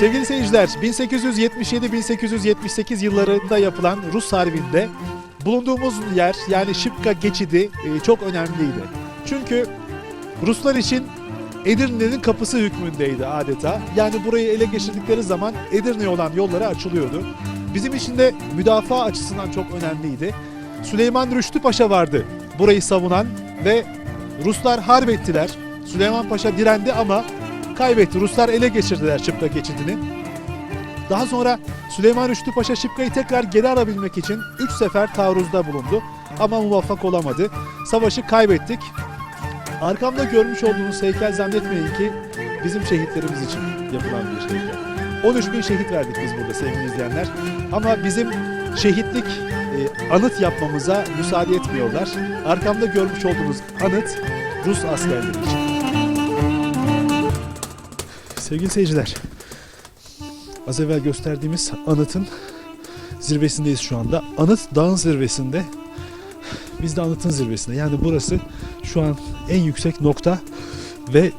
Sevgili seyirciler, 1877-1878 yıllarında yapılan Rus Harbi'nde bulunduğumuz yer yani Şıpka geçidi e, çok önemliydi. Çünkü Ruslar için Edirne'nin kapısı hükmündeydi adeta. Yani burayı ele geçirdikleri zaman Edirne'ye olan yolları açılıyordu. Bizim için de müdafaa açısından çok önemliydi. Süleyman Rüştü Paşa vardı burayı savunan ve Ruslar harp ettiler. Süleyman Paşa direndi ama kaybetti. Ruslar ele geçirdiler Şıpka geçidini. Daha sonra Süleyman Rüştü Paşa Şıpka'yı tekrar geri alabilmek için 3 sefer taarruzda bulundu. Ama muvaffak olamadı. Savaşı kaybettik. Arkamda görmüş olduğunuz heykel zannetmeyin ki bizim şehitlerimiz için yapılan bir heykel. 13 bin şehit verdik biz burada sevgili izleyenler. Ama bizim şehitlik e, anıt yapmamıza müsaade etmiyorlar. Arkamda görmüş olduğunuz anıt Rus askerleri için. Sevgili seyirciler, az evvel gösterdiğimiz anıtın zirvesindeyiz şu anda. Anıt dağın zirvesinde. Biz de anıtın zirvesinde. Yani burası şu an en yüksek nokta ve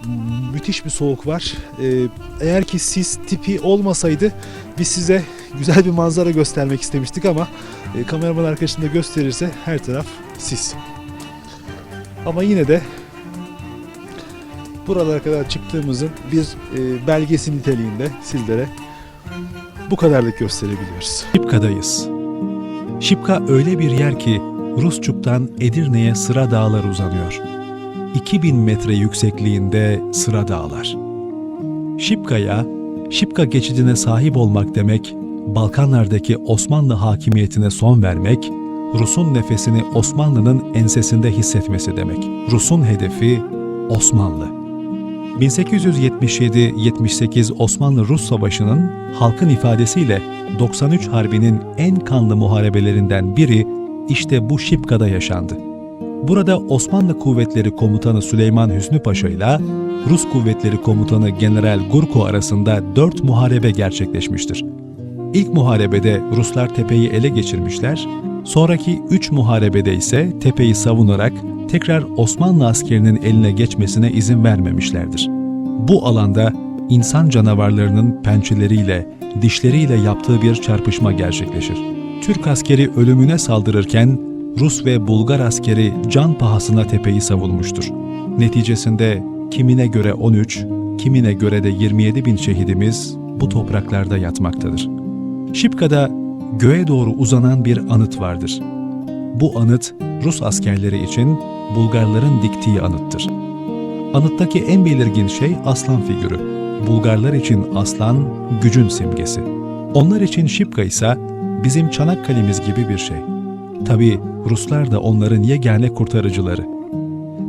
müthiş bir soğuk var. Ee, eğer ki sis tipi olmasaydı biz size güzel bir manzara göstermek istemiştik ama e, kameraman arkadaşım da gösterirse her taraf sis. Ama yine de buralara kadar çıktığımızın bir e, belgesi niteliğinde sizlere bu kadarlık gösterebiliyoruz. Şipka'dayız. Şipka öyle bir yer ki Rusçuk'tan Edirne'ye Sıra Dağlar uzanıyor. 2000 metre yüksekliğinde Sıra Dağlar. Şipka'ya, Şipka geçidine sahip olmak demek, Balkanlardaki Osmanlı hakimiyetine son vermek, Rus'un nefesini Osmanlı'nın ensesinde hissetmesi demek. Rus'un hedefi Osmanlı. 1877-78 Osmanlı-Rus Savaşı'nın halkın ifadesiyle 93 Harbi'nin en kanlı muharebelerinden biri işte bu Şipka'da yaşandı. Burada Osmanlı Kuvvetleri Komutanı Süleyman Hüsnü Paşa ile Rus Kuvvetleri Komutanı General Gurko arasında dört muharebe gerçekleşmiştir. İlk muharebede Ruslar tepeyi ele geçirmişler, sonraki üç muharebede ise tepeyi savunarak tekrar Osmanlı askerinin eline geçmesine izin vermemişlerdir. Bu alanda insan canavarlarının pençeleriyle, dişleriyle yaptığı bir çarpışma gerçekleşir. Türk askeri ölümüne saldırırken Rus ve Bulgar askeri can pahasına tepeyi savunmuştur. Neticesinde kimine göre 13, kimine göre de 27 bin şehidimiz bu topraklarda yatmaktadır. Şipka'da göğe doğru uzanan bir anıt vardır. Bu anıt Rus askerleri için Bulgarların diktiği anıttır. Anıttaki en belirgin şey aslan figürü. Bulgarlar için aslan gücün simgesi. Onlar için Şipka ise bizim Çanakkale'miz gibi bir şey. Tabi Ruslar da onların yegane kurtarıcıları.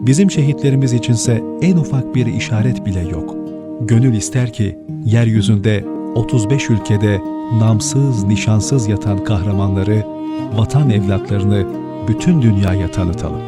Bizim şehitlerimiz içinse en ufak bir işaret bile yok. Gönül ister ki yeryüzünde 35 ülkede namsız, nişansız yatan kahramanları, vatan evlatlarını bütün dünyaya tanıtalım.